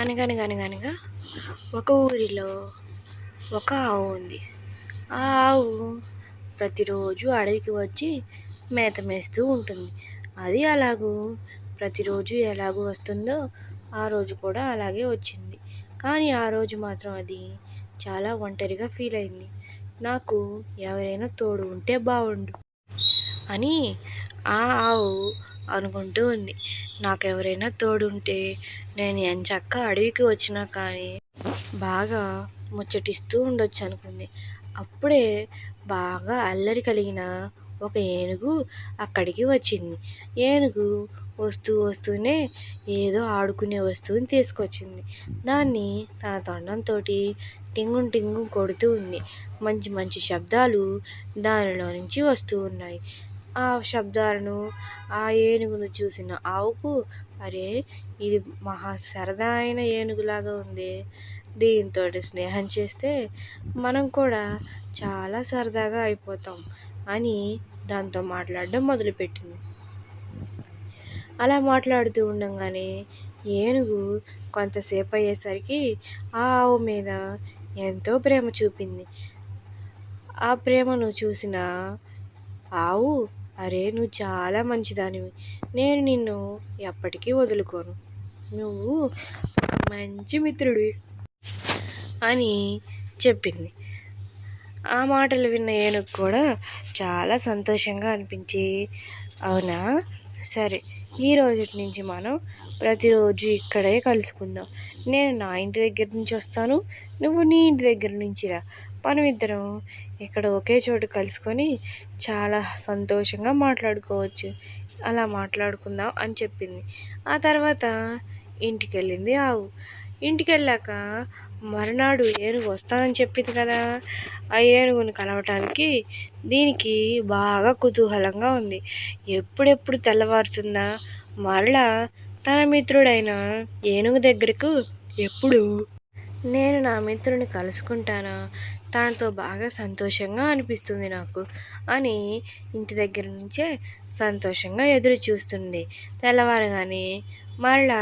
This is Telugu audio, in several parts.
అనగనగనగనగా ఒక ఊరిలో ఒక ఆవు ఉంది. ఆ ఆవు ప్రతిరోజు అడవికి వచ్చి మేత మేస్తూ ఉంటుంది. అది అలాగూ ప్రతిరోజు ఎలాగూ వస్తుందో ఆ రోజు కూడా అలాగే వచ్చింది. కానీ ఆ రోజు మాత్రం అది చాలా ఒంటరిగా ఫీల్ అయింది. నాకు ఎవరైనా తోడు ఉంటే బాగుండు అని ఆ ఆవు అనుకుంటూ ఉంది. నాకు ఎవరైనా తోడుంటే నేను ఎంచక్క అడవికి వచ్చినా కానీ బాగా ముచ్చటిస్తూ ఉండొచ్చు అనుకుంది అప్పుడే బాగా అల్లరి కలిగిన ఒక ఏనుగు అక్కడికి వచ్చింది. ఏనుగు వస్తూ వస్తూనే ఏదో ఆడుకునే వస్తువుని తీసుకొచ్చింది. దాన్ని తన తొండంతో టింగు టింగు కొడుతూ ఉంది. మంచి మంచి శబ్దాలు దానిలో నుంచి వస్తూ ఉన్నాయి. ఆ శబ్దాలను ఆ ఏనుగును చూసిన ఆవుకు అరే ఇది మహా సరదా అయిన ఏనుగులాగా ఉంది. దీంతో స్నేహం చేస్తే మనం కూడా చాలా సరదాగా అయిపోతాం అని దాంతో మాట్లాడడం మొదలుపెట్టింది. అలా మాట్లాడుతూ ఉండగానే ఏనుగు కొంతసేపు అయ్యేసరికి ఆ ఆవు మీద ఎంతో ప్రేమ చూపింది. ఆ ప్రేమను చూసిన ఆవు అరే నువ్వు చాలా మంచిదానివి. నేను నిన్ను ఎప్పటికీ వదులుకోను. నువ్వు ఒక మంచి మిత్రుడివి అని చెప్పింది. ఆ మాటలు విన్న ఏనుగు కూడా చాలా సంతోషంగా అనిపించి అవునా? సరే ఈ రోజు నుంచి మనం ప్రతిరోజు ఇక్కడే కలుసుకుందాం. నేను నా ఇంటి దగ్గర నుంచి వస్తాను. నువ్వు నీ ఇంటి దగ్గర నుంచి రా. మనమిద్దరం ఇక్కడ ఒకే చోటు కలుసుకొని చాలా సంతోషంగా మాట్లాడుకోవచ్చు. అలా మాట్లాడుకుందాం అని చెప్పింది. ఆ తర్వాత ఇంటికి వెళ్ళింది ఆవు. ఇంటికి వెళ్ళాక మరునాడు ఏనుగు వస్తానని చెప్పింది కదా. ఆ ఏనుగుని కలవటానికి దీనికి బాగా కుతూహలంగా ఉంది. ఎప్పుడెప్పుడు తెల్లవారుతుందా? మరలా తన మిత్రుడైన ఏనుగు దగ్గరకు ఎప్పుడు? నేను నా మిత్రుని కలుసుకుంటానా? తనతో బాగా సంతోషంగా అనిపిస్తుంది నాకు. అని ఇంటి దగ్గర నుంచే సంతోషంగా ఎదురు చూస్తుంది తెల్లవారగానే మరలా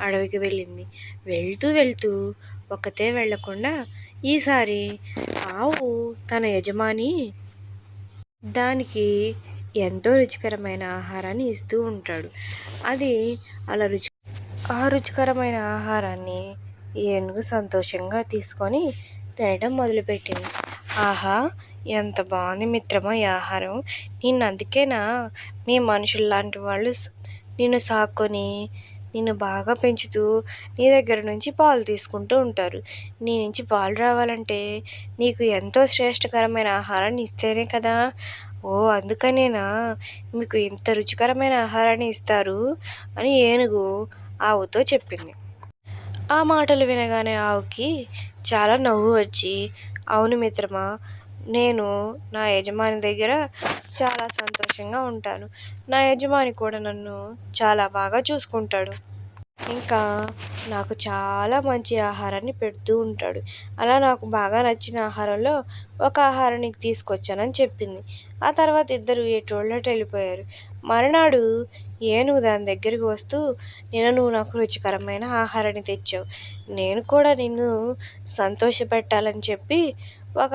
అడవికి వెళ్ళింది. వెళ్తూ వెళ్తూ ఒకతే వెళ్ళకుండా ఈసారి ఆవు తన యజమాని దానికి ఎంతో రుచికరమైన ఆహారాన్ని ఇస్తూ ఉంటాడు. అది అలా రుచి ఆ రుచికరమైన ఆహారాన్ని ఏనుగు సంతోషంగా తీసుకొని తినడం మొదలుపెట్టింది. ఆహా ఎంత బాగుంది మిత్రమా ఈ ఆహారం. నేను అందుకేనా మీ మనుషులు లాంటి వాళ్ళు నిన్ను సాక్కొని నిన్ను బాగా పెంచుతూ నీ దగ్గర నుంచి పాలు తీసుకుంటూ ఉంటారు. నీ నుంచి పాలు రావాలంటే నీకు ఎంతో శ్రేష్టకరమైన ఆహారాన్ని ఇస్తేనే కదా. ఓ అందుకనేనా మీకు ఇంత రుచికరమైన ఆహారాన్ని ఇస్తారు అని ఏనుగు ఆవుతో చెప్పింది. ఆ మాటలు వినగానే ఆవుకి చాలా నవ్వు వచ్చి అవును మిత్రమా నేను నా యజమాని దగ్గర చాలా సంతోషంగా ఉంటాను. నా యజమాని కూడా నన్ను చాలా బాగా చూసుకుంటాడు. ఇంకా నాకు చాలా మంచి ఆహారాన్ని పెడుతూ ఉంటాడు. అలా నాకు బాగా నచ్చిన ఆహారంలో ఒక ఆహారం నీకు తీసుకొచ్చానని చెప్పింది. ఆ తర్వాత ఇద్దరు ఎటోళ్ళటు వెళ్ళిపోయారు. మరునాడు ఏనుగు దాని దగ్గరికి వస్తూ నేను నువ్వు నాకు రుచికరమైన ఆహారాన్ని తెచ్చావు. నేను కూడా నిన్ను సంతోషపెట్టాలని చెప్పి ఒక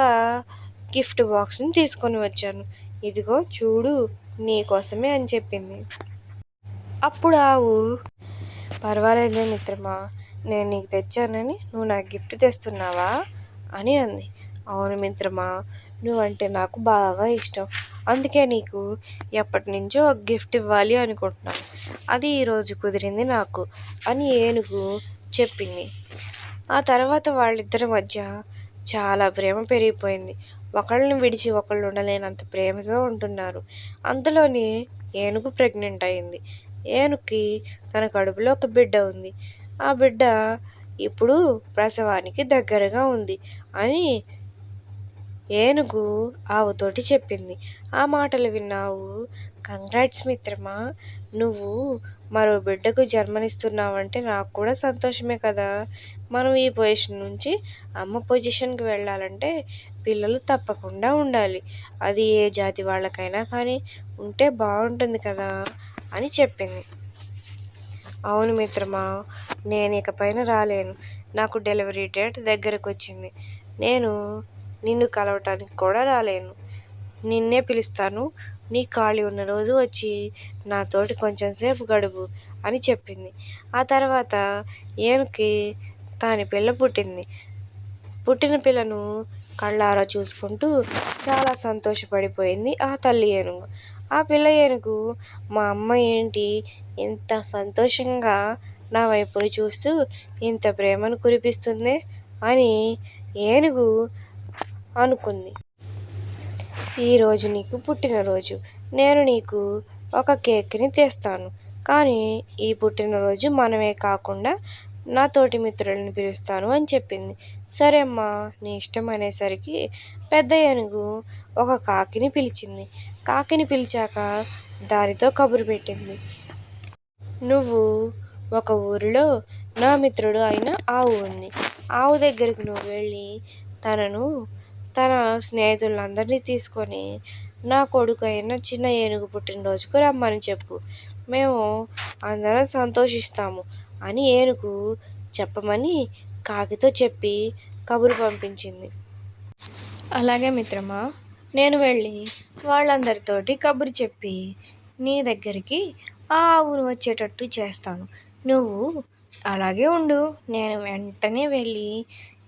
గిఫ్ట్ బాక్స్ని తీసుకొని వచ్చాను. ఇదిగో చూడు నీకోసమే అని చెప్పింది. అప్పుడు ఆవు పర్వాలేదులే మిత్రమా నేను నీకు తెచ్చానని నువ్వు నాకు గిఫ్ట్ తెస్తున్నావా? అని అంది. అవును మిత్రమా నువ్వంటే నాకు బాగా ఇష్టం. అందుకే నీకు ఎప్పటి నుంచో ఒక గిఫ్ట్ ఇవ్వాలి అనుకుంటున్నాను. అది ఈరోజు కుదిరింది నాకు అని ఏనుగు చెప్పింది. ఆ తర్వాత వాళ్ళిద్దరి మధ్య చాలా ప్రేమ పెరిగిపోయింది. ఒకళ్ళని విడిచి ఒకళ్ళు ఉండలేనంత ప్రేమతో ఉంటున్నారు. అంతలోనే ఏనుగు ప్రెగ్నెంట్ అయింది. ఏనుగుకి తన కడుపులో ఒక బిడ్డ ఉంది. ఆ బిడ్డ ఇప్పుడు ప్రసవానికి దగ్గరగా ఉంది అని ఏనుగు ఆవుతోటి చెప్పింది. ఆ మాటలు విన్నావు. కంగ్రాట్స్ మిత్రమా నువ్వు మరో బిడ్డకు జన్మనిస్తున్నావంటే నాకు కూడా సంతోషమే కదా. మనం ఈ పొజిషన్ నుంచి అమ్మ పొజిషన్కి వెళ్ళాలంటే పిల్లలు తప్పకుండా ఉండాలి. అది ఏ జాతి వాళ్ళకైనా కానీ ఉంటే బాగుంటుంది కదా అని చెప్పింది. అవును మిత్రమా నేను ఇకపైన రాలేను. నాకు డెలివరీ డేట్ దగ్గరకు వచ్చింది నేను నిన్ను కలవటానికి కూడా రాలేను. నిన్నే పిలుస్తాను. నీ ఖాళీ ఉన్న రోజు వచ్చి నాతోటి కొంచెం సేపు గడుపు అని చెప్పింది. ఆ తర్వాత ఏనుకి తాని పిల్ల పుట్టింది. పుట్టిన పిల్లను కళ్ళారా చూసుకుంటూ చాలా సంతోషపడిపోయింది ఆ తల్లి ఏనుగు. ఆ పిల్ల ఏనుగు మా అమ్మ ఏంటి? ఇంత సంతోషంగా నా వైపును చూస్తూ ఇంత ప్రేమను కురిపిస్తుంది? అని ఏనుగు అనుకుంది. ఈరోజు నీకు పుట్టినరోజు. నేను నీకు ఒక కేక్ని తెస్తాను. కానీ ఈ పుట్టినరోజు మనమే కాకుండా నా తోటి మిత్రులను పిలుస్తాను అని చెప్పింది. సరే అమ్మా నీ ఇష్టం అనేసరికి పెద్ద ఏనుగు ఒక కాకిని పిలిచింది. కాకిని పిలిచాక దానితో కబురు పెట్టింది. నువ్వు ఒక ఊరిలో నా మిత్రుడు అయిన ఆవు ఉంది. ఆవు దగ్గరికి నువ్వు వెళ్ళి తనను తన స్నేహితులందరినీ తీసుకొని నా కొడుకు అయిన చిన్న ఏనుగు పుట్టినరోజుకు రమ్మని చెప్పు. మేము అందరం సంతోషిస్తాము అని ఏనుగు చెప్పమని కాకితో చెప్పి కబురు పంపించింది. అలాగే మిత్రమా నేను వెళ్ళి వాళ్ళందరితోటి కబురు చెప్పి నీ దగ్గరికి ఆ ఆవును వచ్చేటట్టు చేస్తాను. నువ్వు అలాగే ఉండు. నేను వెంటనే వెళ్ళి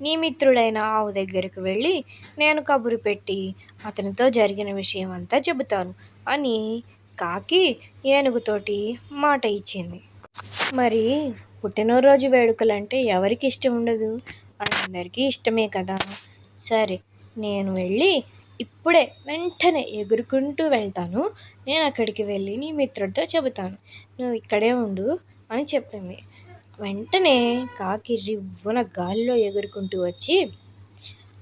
నీ మిత్రుడైన ఆవు దగ్గరికి వెళ్ళి నేను కబురు పెట్టి అతనితో జరిగిన విషయం అంతా చెబుతాను అని కాకి ఏనుగుతోటి మాట ఇచ్చింది. మరి పుట్టినరోజు వేడుకలంటే ఎవరికి ఇష్టం ఉండదు? అందరికీ ఇష్టమే కదా? సరే నేను వెళ్ళి ఇప్పుడే వెంటనే ఎగురుకుంటూ వెళ్తాను. నేను అక్కడికి వెళ్ళి నీ మిత్రుడితో చెబుతాను. నువ్వు ఇక్కడే ఉండు అని చెప్పింది. వెంటనే కాకి రివ్వున గాలిలో ఎగురుకుంటూ వచ్చి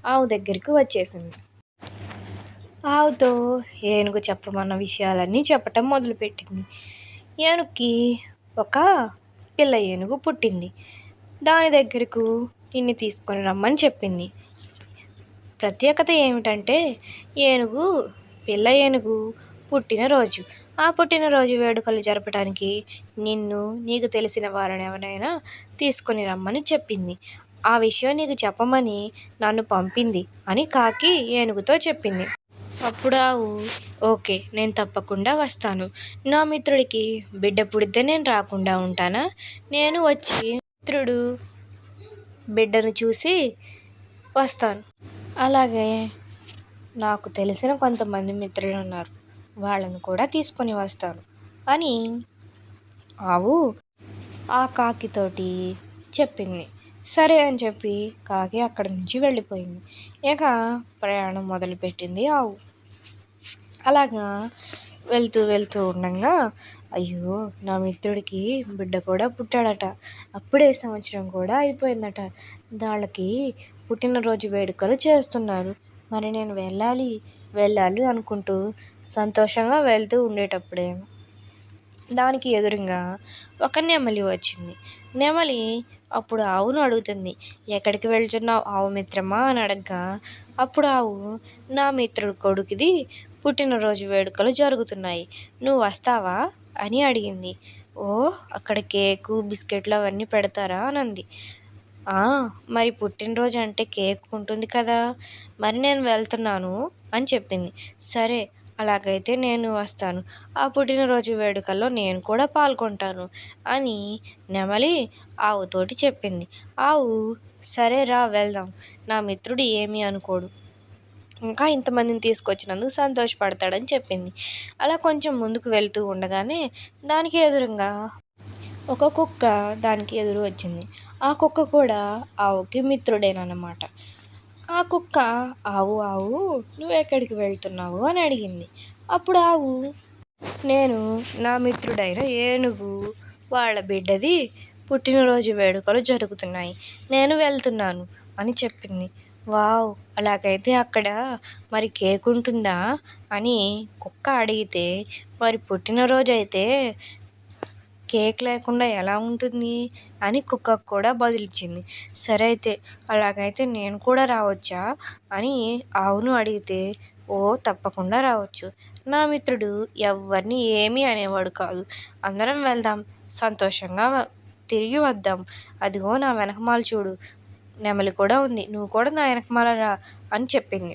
ఆవు దగ్గరికి వచ్చేసింది. ఆవుతో ఏనుగు చెప్పమన్న విషయాలన్నీ చెప్పటం మొదలుపెట్టింది. ఏనుగుకి ఒక పిల్ల ఏనుగు పుట్టింది. దాని దగ్గరకు నిన్ను తీసుకొని రమ్మని చెప్పింది. ప్రత్యేకత ఏమిటంటే ఏనుగు పిల్ల ఏనుగు పుట్టినరోజు ఆ పుట్టినరోజు వేడుకలు జరపడానికి నిన్ను నీకు తెలిసిన వారిని ఎవరైనా తీసుకొని రమ్మని చెప్పింది. ఆ విషయం నీకు చెప్పమని నన్ను పంపింది అని కాకి ఏనుగుతో చెప్పింది. అప్పుడు ఆవు ఓకే నేను తప్పకుండా వస్తాను. నా మిత్రుడికి బిడ్డ పుడితే నేను రాకుండా ఉంటానా? నేను వచ్చి మిత్రుడు బిడ్డను చూసి వస్తాను. అలాగే నాకు తెలిసిన కొంతమంది మిత్రులు ఉన్నారు. వాళ్ళను కూడా తీసుకొని వస్తాను అని ఆవు ఆ కాకితోటి చెప్పింది. సరే అని చెప్పి కాకి అక్కడి నుంచి వెళ్ళిపోయింది. ఇక ప్రయాణం మొదలుపెట్టింది ఆవు. అలాగా వెళ్తూ వెళ్తూ ఉండగా అయ్యో నా మిత్రుడికి బిడ్డ కూడా పుట్టాడట. అప్పుడే సంవత్సరం కూడా అయిపోయిందట. వాళ్ళకి పుట్టినరోజు వేడుకలు చేస్తున్నారు. మరి నేను వెళ్ళాలి వెళ్ళాలి అనుకుంటూ సంతోషంగా వెళ్తూ ఉండేటప్పుడే దానికి ఎదురుగా ఒక నెమలి వచ్చింది. నెమలి అప్పుడు ఆవును అడుగుతుంది ఎక్కడికి వెళ్తున్నావు ఆవు మిత్రమా? అని అడగ్గా అప్పుడు ఆవు నా మిత్రుడు కొడుకుది పుట్టినరోజు వేడుకలు జరుగుతున్నాయి నువ్వు వస్తావా? అని అడిగింది. ఓ అక్కడ కేకు బిస్కెట్లు అవన్నీ పెడతారా? అని అంది. మరి పుట్టినరోజు అంటే కేక్ ఉంటుంది కదా. మరి నేను వెళ్తున్నాను అని చెప్పింది. సరే అలాగైతే నేను వస్తాను. ఆ పుట్టినరోజు వేడుకల్లో నేను కూడా పాల్గొంటాను అని నెమలి ఆవుతోటి చెప్పింది. ఆవు సరే రా వెళ్దాం. నా మిత్రుడు ఏమీ అనుకోడు. ఇంకా ఇంతమందిని తీసుకొచ్చినందుకు సంతోషపడతాడని చెప్పింది. అలా కొంచెం ముందుకు వెళ్తూ ఉండగానే దానికి ఎదురుగా ఒక కుక్క దానికి ఎదురు వచ్చింది. ఆ కుక్క కూడా ఆవుకి మిత్రుడేనమాట ఆ కుక్క ఆవు ఆవు నువ్వు ఎక్కడికి వెళ్తున్నావు? అని అడిగింది. అప్పుడు ఆవు నేను నా మిత్రుడైన ఏనుగు వాళ్ళ బిడ్డది పుట్టినరోజు వేడుకలు జరుగుతున్నాయి. నేను వెళ్తున్నాను అని చెప్పింది. వావ్ అలాగైతే అక్కడ మరి కేక్ ఉంటుందా అని కుక్క అడిగితే మరి పుట్టినరోజు అయితే కేక్ లేకుండా ఎలా ఉంటుంది అని కుక్కకు కూడా బదులిచ్చింది. సరే అయితే అలాగైతే నేను కూడా రావచ్చా అని ఆవును అడిగితే ఓ తప్పకుండా రావచ్చు. నా మిత్రుడు ఎవరిని ఏమీ అనేవాడు కాదు. అందరం వెళ్దాం సంతోషంగా తిరిగి వద్దాం. అదిగో నా వెనకమాల చూడు నెమలి కూడా ఉంది. నువ్వు కూడా నా వెనకమాల రా అని చెప్పింది.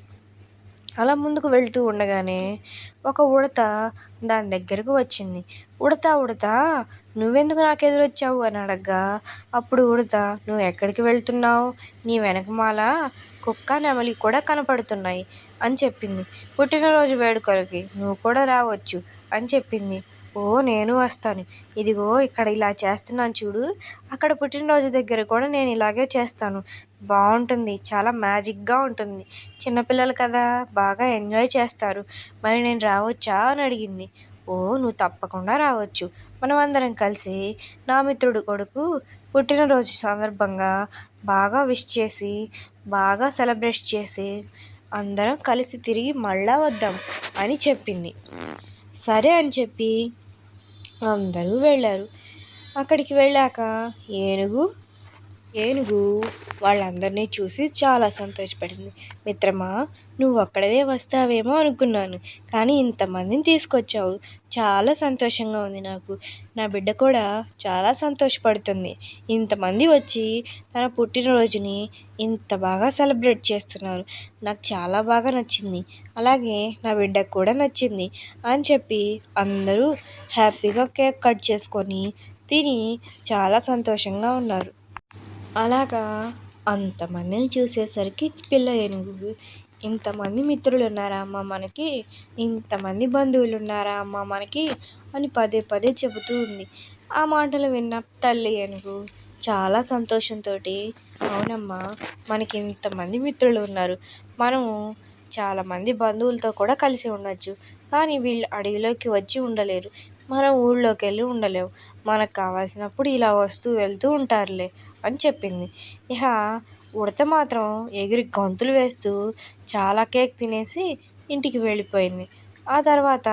అలా ముందుకు వెళ్తూ ఉండగానే ఒక ఉడత దాని దగ్గరకు వచ్చింది. ఉడతా ఉడతా నువ్వెందుకు నాకు ఎదురొచ్చావు? అని అడగ్గా. అప్పుడు ఉడత నువ్వు ఎక్కడికి వెళ్తున్నావు? నీ వెనకమాల కుక్క నెమలి కూడా కనపడుతున్నాయి అని చెప్పింది. పుట్టినరోజు వేడుకలకి నువ్వు కూడా రావచ్చు అని చెప్పింది. ఓ నేను వస్తాను. ఇదిగో ఇక్కడ ఇలా చేస్తున్నాను చూడు. అక్కడ పుట్టినరోజు దగ్గర కూడా నేను ఇలాగే చేస్తాను. బాగుంటుంది. చాలా మ్యాజిక్గా ఉంటుంది. చిన్నపిల్లలు కదా బాగా ఎంజాయ్ చేస్తారు. మరి నేను రావచ్చా అని అడిగింది. ఓ నువ్వు తప్పకుండా రావచ్చు. మనం అందరం కలిసి నా మిత్రుడు కొడుకు పుట్టినరోజు సందర్భంగా బాగా విష్ చేసి బాగా సెలబ్రేట్ చేసి అందరం కలిసి తిరిగి మళ్ళా వద్దాం అని చెప్పింది. సరే అని చెప్పి అందరూ వెళ్ళారు. అక్కడికి వెళ్ళాక ఏనుగు ఏనుగు వాళ్ళందరినీ చూసి చాలా సంతోషపడింది. మిత్రమా నువ్వు ఒక్కడవే వస్తావేమో అనుకున్నాను కానీ ఇంతమందిని తీసుకొచ్చావు. చాలా సంతోషంగా ఉంది నాకు. నా బిడ్డ కూడా చాలా సంతోషపడుతుంది. ఇంతమంది వచ్చి తన పుట్టినరోజుని ఇంత బాగా సెలబ్రేట్ చేస్తున్నారు. నాకు చాలా బాగా నచ్చింది. అలాగే నా బిడ్డకు కూడా నచ్చింది అని చెప్పి అందరూ హ్యాపీగా కేక్ కట్ చేసుకొని తిని చాలా సంతోషంగా ఉన్నారు. అలాగా అంతమందిని చూసేసరికి పిల్ల ఏనుగు. ఇంతమంది మిత్రులు ఉన్నారా అమ్మ మనకి? ఇంతమంది బంధువులు ఉన్నారా అమ్మ మనకి? అని పదే పదే చెబుతూ ఉంది. ఆ మాటలు విన్న తల్లి ఏనుగు చాలా సంతోషంతో అవునమ్మా మనకి ఇంతమంది మిత్రులు ఉన్నారు. మనము చాలామంది బంధువులతో కూడా కలిసి ఉండొచ్చు. కానీ వీళ్ళు అడవిలోకి వచ్చి ఉండలేరు. మనం ఊళ్ళోకి వెళ్ళి ఉండలేము మనకు కావాల్సినప్పుడు ఇలా వస్తూ వెళ్తూ ఉంటారులే అని చెప్పింది. ఇక ఉడత మాత్రం ఎగిరి గంతులు వేస్తూ చాలా కేక్ తినేసి ఇంటికి వెళ్ళిపోయింది. ఆ తర్వాత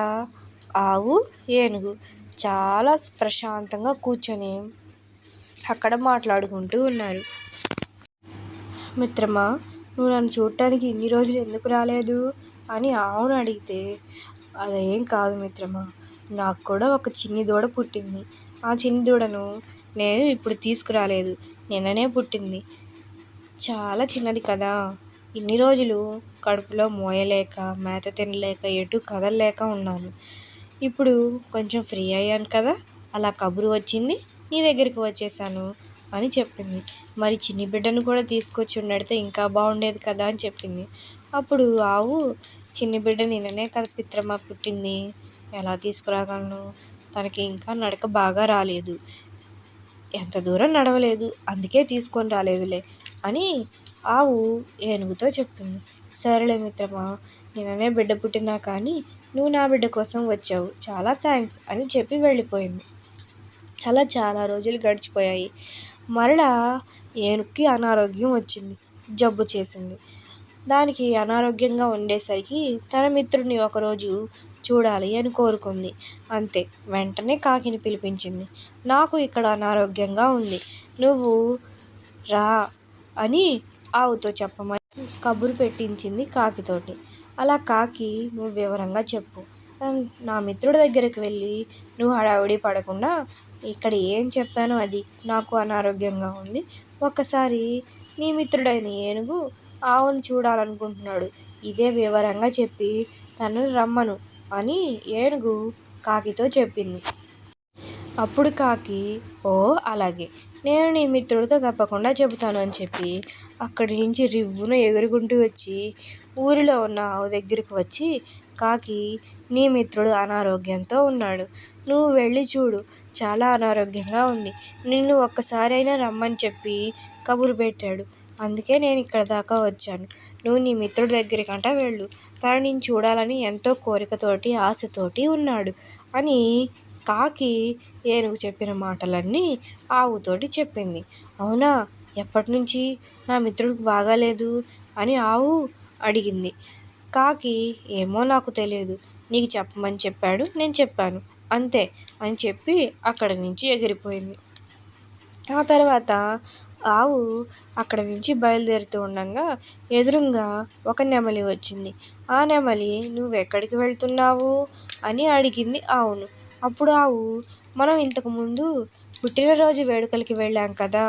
ఆవు ఏనుగు చాలా ప్రశాంతంగా కూర్చొని అక్కడ మాట్లాడుకుంటూ ఉన్నారు. మిత్రమా నువ్వు నన్ను చూడటానికి ఇన్ని రోజులు ఎందుకు రాలేదు అని ఆవును అడిగితే అదేం కాదు మిత్రమా నాకు కూడా ఒక చిన్ని దూడ పుట్టింది. ఆ చిన్ని దూడను నేను ఇప్పుడు తీసుకురాలేదు. నిన్ననే పుట్టింది. చాలా చిన్నది కదా. ఇన్ని రోజులు కడుపులో మోయలేక మేత తినలేక ఎటు కదలలేక ఉన్నాను. ఇప్పుడు కొంచెం ఫ్రీ అయ్యాను కదా. అలా కబురు వచ్చింది. నీ దగ్గరికి వచ్చేసాను అని చెప్పింది. మరి చిన్ని బిడ్డను కూడా తీసుకొచ్చి ఉండడితే ఇంకా బాగుండేది కదా అని చెప్పింది. అప్పుడు ఆవు చిన్ని బిడ్డ నిన్ననే కదా పిత్రమ్మ పుట్టింది. ఎలా తీసుకురాగలను? తనకి ఇంకా నడక బాగా రాలేదు. ఎంత దూరం నడవలేదు? అందుకే తీసుకొని రాలేదులే అని ఆవు ఏనుగుతో చెప్పింది. సరేలే మిత్రమా నిన్ననే బిడ్డ పుట్టినా కానీ నువ్వు నా బిడ్డ కోసం వచ్చావు. చాలా థ్యాంక్స్ అని చెప్పి వెళ్ళిపోయింది. అలా చాలా రోజులు గడిచిపోయాయి. మరలా ఏనుగుకి అనారోగ్యం వచ్చింది. జబ్బు చేసింది. దానికి అనారోగ్యంగా ఉండేసరికి తన మిత్రుడిని ఒకరోజు చూడాలి అని కోరుకుంది. అంతే. వెంటనే కాకిని పిలిపించింది. నాకు ఇక్కడ అనారోగ్యంగా ఉంది. నువ్వు రా అని ఆవుతో చెప్పమని కబురు పెట్టించింది కాకితోటి. అలా కాకి నువ్వు వివరంగా చెప్పు నా మిత్రుడి దగ్గరికి వెళ్ళి నువ్వు హడావిడి పడకుండా ఇక్కడ ఏం చెప్పానో అది నాకు అనారోగ్యంగా ఉంది. ఒక్కసారి నీ మిత్రుడైన ఏనుగు ఆవును చూడాలనుకుంటున్నాడు. ఇదే వివరంగా చెప్పి తను రమ్మను. అని ఏనుగు కాకితో చెప్పింది. అప్పుడు కాకి ఓ అలాగే. నేను నీ మిత్రుడితో తప్పకుండా చెబుతాను అని చెప్పి అక్కడి నుంచి రివ్వున ఎగురుకుంటూ వచ్చి ఊరిలో ఉన్న ఆవు దగ్గరికి వచ్చి కాకి నీ మిత్రుడు అనారోగ్యంతో ఉన్నాడు. నువ్వు వెళ్ళి చూడు. చాలా అనారోగ్యంగా ఉంది. నిన్ను ఒక్కసారైనా రమ్మని చెప్పి కబురు పెట్టాడు. అందుకే నేను ఇక్కడ దాకా వచ్చాను. నువ్వు నీ మిత్రుడి దగ్గరికంట వెళ్ళు. తను నేను చూడాలని ఎంతో కోరికతోటి ఆశతోటి ఉన్నాడు. అని కాకి ఏనుగు చెప్పిన మాటలన్నీ ఆవుతోటి చెప్పింది. అవునా? ఎప్పటి నుంచి నా మిత్రుడికి బాగాలేదు? అని ఆవు అడిగింది. కాకి ఏమో నాకు తెలియదు. నీకు చెప్పమని చెప్పాడు నేను చెప్పాను. అంతే అని చెప్పి అక్కడి నుంచి ఎగిరిపోయింది. ఆ తర్వాత ఆవు అక్కడ నుంచి బయలుదేరుతూ ఉండగా ఎదురుగా ఒక నెమలి వచ్చింది. ఆ నెమలి నువ్వు ఎక్కడికి వెళ్తున్నావు? అని అడిగింది ఆవును. అప్పుడు ఆవు మనం ఇంతకుముందు పుట్టినరోజు వేడుకలకి వెళ్ళాం కదా.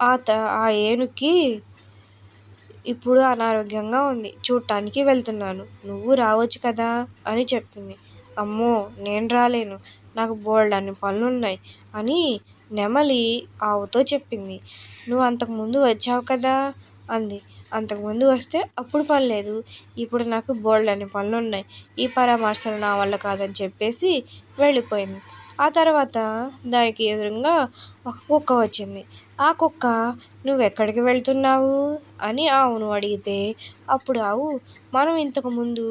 ఆ త ఆ ఏనుగుకి ఇప్పుడు అనారోగ్యంగా ఉంది. చూడటానికి వెళ్తున్నాను. నువ్వు రావచ్చు కదా అని చెప్తుంది అమ్మో నేను రాలేను. నాకు బోల్డ్ అన్ని పనులు ఉన్నాయి అని నెమలి ఆవుతో చెప్పింది. నువ్వు అంతకుముందు వచ్చావు కదా అంది. అంతకుముందు వస్తే అప్పుడు పని లేదు ఇప్పుడు నాకు బోల్డ్ పనులు ఉన్నాయి ఈ పరామర్శలు నా వల్ల కాదని చెప్పేసి వెళ్ళిపోయింది. ఆ తర్వాత దానికి ఎదురుగా ఒక కుక్క వచ్చింది. ఆ కుక్క నువ్వు ఎక్కడికి వెళ్తున్నావు? అని ఆవును అడిగితే అప్పుడు ఆవు మనం ఇంతకుముందు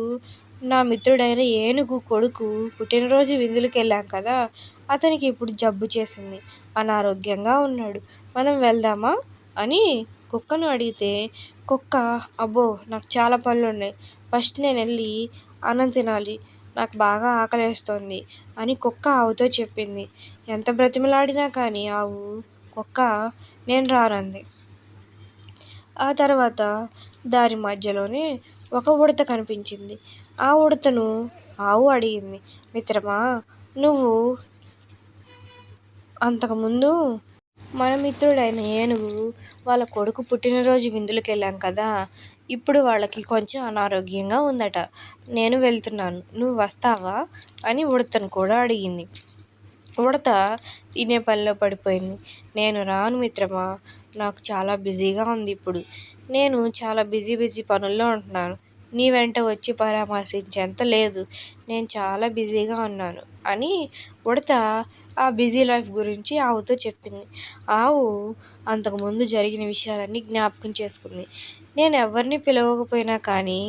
నా మిత్రుడైన ఏనుగు కొడుకు పుట్టినరోజు విందులకు వెళ్ళాం కదా. అతనికి ఇప్పుడు జబ్బు చేసింది. అనారోగ్యంగా ఉన్నాడు. మనం వెళ్దామా? అని కుక్కను అడిగితే కుక్క అబ్బో నాకు చాలా పనులు ఉన్నాయి ఫస్ట్ నేను వెళ్ళి అన్నం తినాలి. నాకు బాగా ఆకలేస్తోంది అని కుక్క ఆవుతో చెప్పింది. ఎంత బ్రతిమలాడినా కానీ ఆవు కుక్క నేను రానంది. ఆ తర్వాత దారి మధ్యలోనే ఒక ఉడత కనిపించింది. ఆ ఉడతను ఆవు అడిగింది. మిత్రమా నువ్వు అంతకుముందు మన మిత్రుడైన ఏనుగు వాళ్ళ కొడుకు పుట్టినరోజు విందులకు వెళ్ళాం కదా. ఇప్పుడు వాళ్ళకి కొంచెం అనారోగ్యంగా ఉందట. నేను వెళ్తున్నాను. నువ్వు వస్తావా? అని ఉడతను కూడా అడిగింది. ఉడత తినే పనిలో పడిపోయింది. నేను రాను మిత్రమా నాకు చాలా బిజీగా ఉంది ఇప్పుడు. నేను చాలా బిజీ బిజీ పనుల్లో ఉంటున్నాను. నీ వెంట వచ్చి పరామర్శించేంత లేదు. నేను చాలా బిజీగా ఉన్నాను అని ఉడత ఆ బిజీ లైఫ్ గురించి ఆవుతో చెప్పింది. ఆవు అంతకుముందు జరిగిన విషయాలన్నీ జ్ఞాపకం చేసుకుంది. నేను ఎవరిని పిలవకపోయినా కానీ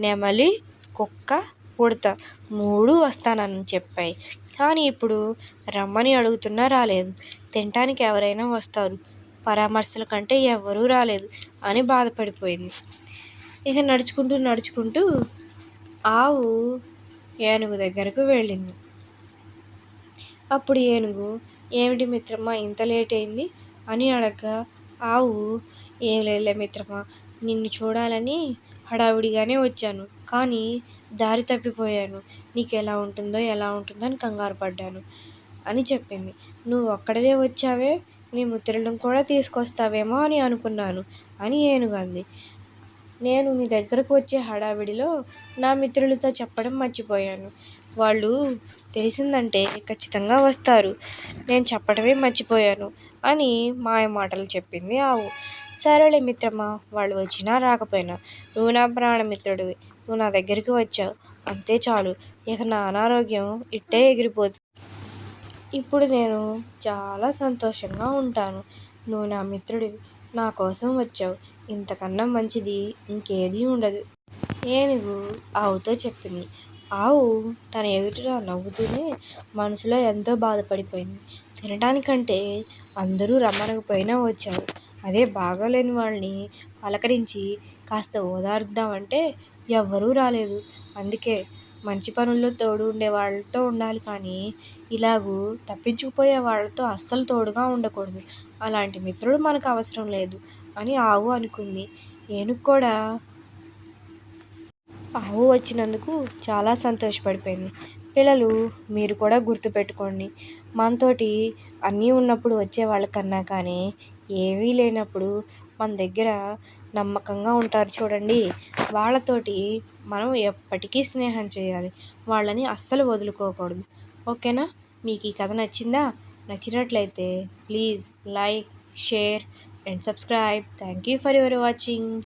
నెమలి కుక్క ఉడత మూడు వస్తానని చెప్పాయి. కానీ ఇప్పుడు రమ్మని అడుగుతున్నా రాలేదు. తినటానికి ఎవరైనా వస్తారు. పరామర్శల కంటే ఎవరూ రాలేదు అని బాధపడిపోయింది. ఇక నడుచుకుంటూ నడుచుకుంటూ ఆవు ఏనుగు దగ్గరకు వెళ్ళింది. అప్పుడు ఏనుగు ఏమిటి మిత్రమా ఇంత లేట్ అయింది? అని అడగ్గా ఆవు ఏం లేదులే మిత్రమా నిన్ను చూడాలని హడావిడిగానే వచ్చాను కానీ దారి తప్పిపోయాను. నీకు ఎలా ఉంటుందో ఎలా ఉంటుందో అని కంగారు పడ్డాను అని చెప్పింది. నువ్వు ఒక్కడవే వచ్చావే నీ ముత్రులను కూడా తీసుకొస్తావేమో అని అనుకున్నాను అని ఏనుగంది నేను మీ దగ్గరకు వచ్చే హడావిడిలో నా మిత్రులతో చెప్పడం మర్చిపోయాను. వాళ్ళు తెలిసిందంటే ఖచ్చితంగా వస్తారు. నేను చెప్పడమే మర్చిపోయాను అని మాయ మాటలు చెప్పింది ఆవు. సరేలే మిత్రమా వాళ్ళు వచ్చినా రాకపోయినా. నువ్వు నా ప్రాణమిత్రుడివి నువ్వు నా దగ్గరికి వచ్చావు. అంతే చాలు. ఇక నా అనారోగ్యం ఇట్టే ఎగిరిపోతుంది ఇప్పుడు నేను చాలా సంతోషంగా ఉంటాను. నువ్వు నా మిత్రుడివి. నా కోసం వచ్చావు. ఇంతకన్నా మంచిది ఇంకేదీ ఉండదు. ఏనుగు ఆవుతో చెప్పింది. ఆవు తన ఎదుట నవ్వుతూనే మనసులో ఎంతో బాధపడిపోయింది. తినడానికంటే అందరూ రమ్మనకపోయినా వచ్చారు. అదే బాగాలేని వాళ్ళని పలకరించి కాస్త ఓదారుద్దామంటే ఎవ్వరూ రాలేదు. అందుకే మంచి పనుల్లో తోడు ఉండే వాళ్ళతో ఉండాలి కానీ ఇలాగూ తప్పించుకుపోయే వాళ్ళతో అస్సలు తోడుగా ఉండకూడదు. అలాంటి మిత్రుడు మనకు అవసరం లేదు. అని ఆవు అనుకుంది. ఏనుగు కూడా ఆవు వచ్చినందుకు చాలా సంతోషపడిపోయింది. పిల్లలు మీరు కూడా గుర్తుపెట్టుకోండి. మనతోటి అన్నీ ఉన్నప్పుడు వచ్చే వాళ్ళకన్నా కానీ ఏమీ లేనప్పుడు మన దగ్గర నమ్మకంగా ఉంటారు చూడండి. వాళ్ళతోటి మనం ఎప్పటికీ స్నేహం చేయాలి. వాళ్ళని అస్సలు వదులుకోకూడదు. ఓకేనా? మీకు ఈ కథ నచ్చిందా? నచ్చినట్లయితే please like share and subscribe. Thank you for your watching.